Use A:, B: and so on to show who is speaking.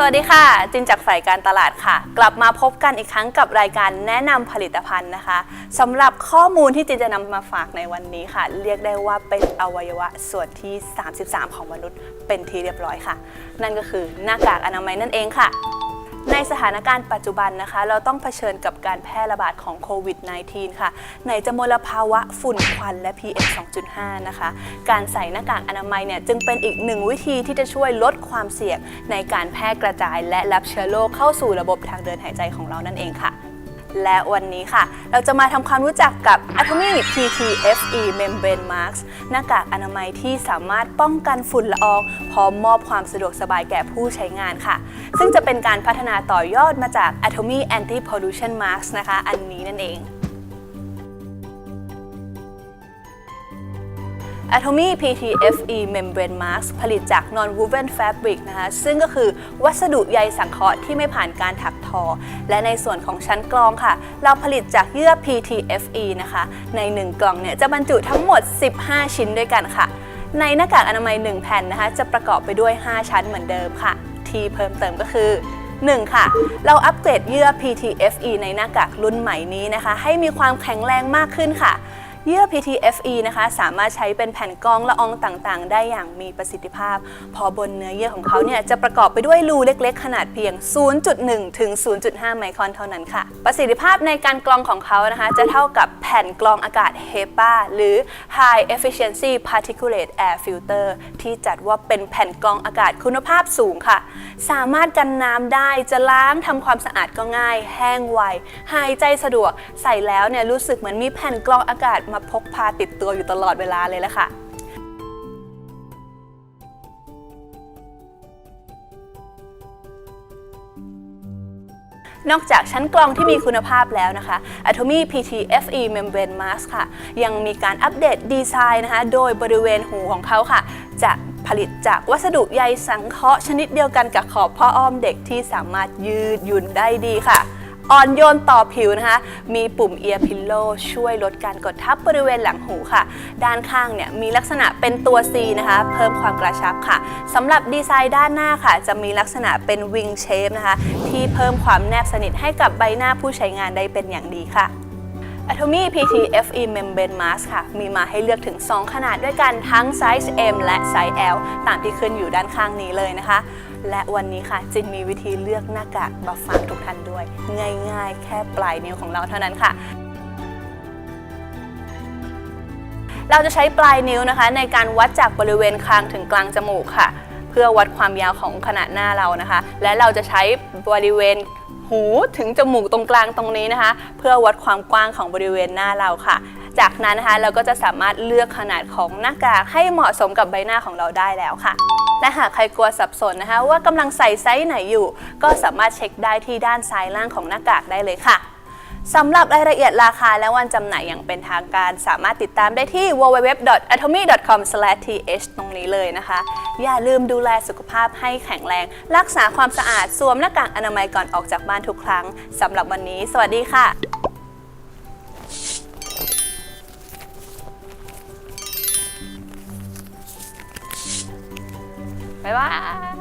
A: สวัสดีค่ะ จินจากฝ่ายการตลาดค่ะ กลับมาพบกันอีกครั้งกับรายการแนะนำผลิตภัณฑ์นะคะสำหรับข้อมูลที่จินจะนำมาฝากในวันนี้ค่ะ เรียกได้ว่าเป็นอวัยวะส่วนที่ 33 ของมนุษย์เป็นที่เรียบร้อยค่ะ นั่นก็คือหน้ากากอนามัยนั่นเองค่ะ ในสถานการณ์ปัจจุบันนะคะ เราต้องเผชิญกับการแพร่ระบาดของโควิด -19 ค่ะไหนจะมลภาวะฝุ่นควันและ PM 2.5 นะคะ การใส่หน้ากากอนามัยเนี่ยจึงเป็นอีกหนึ่งวิธีที่จะช่วยลดความเสี่ยงในการแพร่กระจาย และรับเชื้อโรคเข้าสู่ระบบทางเดินหายใจของเรานั่นเองค่ะ และวันนี้ค่ะ เราจะมาทำความรู้จักกับ Atomy PTFE Membrane Mask หน้ากากอนามัยที่สามารถป้องกันฝุ่นละออง พร้อมมอบความสะดวกสบายแก่ผู้ใช้งานค่ะ ซึ่งจะเป็นการพัฒนาต่อยอดมาจาก Atomy Anti Pollution Mask นะคะ อันนี้นั่นเอง Atomy PTFE Membrane Mask ผลิตจาก Non-woven Fabric นะคะ ซึ่งก็คือวัสดุใยสังเคราะห์ที่ไม่ผ่านการถักทอ และในส่วนของชั้นกรองค่ะ เราผลิตจากเยื่อ PTFE นะคะ ใน 1 กล่องเนี่ยจะบรรจุทั้งหมด 15 ชิ้นด้วยกันค่ะ ในหน้ากากอนามัย 1 แผ่นนะคะ จะประกอบไปด้วย 5 ชั้นเหมือนเดิมค่ะ ที่เพิ่มเติมก็คือ 1. ค่ะ เราอัปเกรดเยื่อ PTFE ในหน้ากากรุ่นใหม่นี้นะคะ ให้มีความแข็งแรงมากขึ้นค่ะ เยื่อ PTFE นะคะ สามารถใช้เป็นแผ่นกรองละอองต่างๆ ได้อย่างมีประสิทธิภาพ พอบนเนื้อเยื่อของเขาเนี่ยจะประกอบไปด้วยรูเล็กๆ ขนาดเพียง 0.1 ถึง 0.5 ไมครอนเท่านั้นค่ะ ประสิทธิภาพในการกรองของเขานะคะ จะเท่ากับแผ่นกรองอากาศ HEPA หรือ High Efficiency Particulate Air Filter ที่จัดว่าเป็นแผ่นกรองอากาศคุณภาพสูงค่ะ สามารถกันน้ำได้จะล้างทำความสะอาดก็ง่าย แห้งไว หายใจสะดวก ใส่แล้วเนี่ยรู้สึกเหมือนมีแผ่นกรองอากาศมาพกพาติดตัวอยู่ตลอดเวลาเลยละค่ะนอกจากชั้นกรองที่มีคุณภาพแล้วนะคะ Atomy PTFE Membrane Mask ค่ะ ยังมีการอัปเดตดีไซน์นะคะ โดยบริเวณหูของเขาค่ะ จะผลิตจากวัสดุใยสังเคราะห์ชนิดเดียวกันกับขอบพ่ออ้อมเด็กที่สามารถยืดหยุ่นได้ดีค่ะ อ่อนโยนต่อผิวนะคะ มีปุ่ม Ear Pillow ช่วยลดการกดทับบริเวณหลังหูค่ะ ด้านข้างเนี่ยมีลักษณะเป็นตัว C นะคะ เพิ่มความกระชับค่ะสำหรับดีไซน์ด้านหน้าค่ะ จะมีลักษณะเป็น Wing Shape นะคะ ที่เพิ่มความแนบสนิทให้กับใบหน้าผู้ใช้งานได้เป็นอย่างดีค่ะ Atomy PTFE Membrane Mask ค่ะ มีมาให้เลือกถึง 2 ขนาดด้วยกันทั้งไซส์ M และไซส์ L ตามที่ขึ้นอยู่ด้านข้างนี้เลยนะคะ และวันนี้ค่ะจินมีวิธีเลือกหน้ากากมาฝากทุกท่านด้วย ง่ายๆ แค่ปลายนิ้วของเราเท่านั้นค่ะ เราจะใช้ปลายนิ้วนะคะ ในการวัดจากบริเวณคางถึงกลางจมูกค่ะ เพื่อวัดความยาวของขนาดหน้าเรานะคะ และเราจะใช้บริเวณหูถึงจมูกตรงกลางตรงนี้นะคะ เพื่อวัดความกว้างของบริเวณหน้าเราค่ะ จากนั้นนะคะเราก็จะสามารถเลือกขนาดของหน้ากากให้เหมาะสมกับใบหน้าของเราได้แล้วค่ะ และหากใครกลัวสับสนนะคะว่ากำลังใส่ไซส์ไหนอยู่ ก็สามารถเช็คได้ที่ด้านซ้ายล่างของหน้ากากได้เลยค่ะสำหรับรายละเอียดราคาและวันจำหน่ายอย่างเป็นทางการ สามารถติดตามได้ที่ www.atomy.com/th ตรงนี้เลยนะคะ อย่าลืมดูแลสุขภาพให้แข็งแรง รักษาความสะอาดสวมหน้ากากอนามัยก่อนออกจากบ้านทุกครั้งสำหรับวันนี้ สวัสดีค่ะ บ๊ายบาย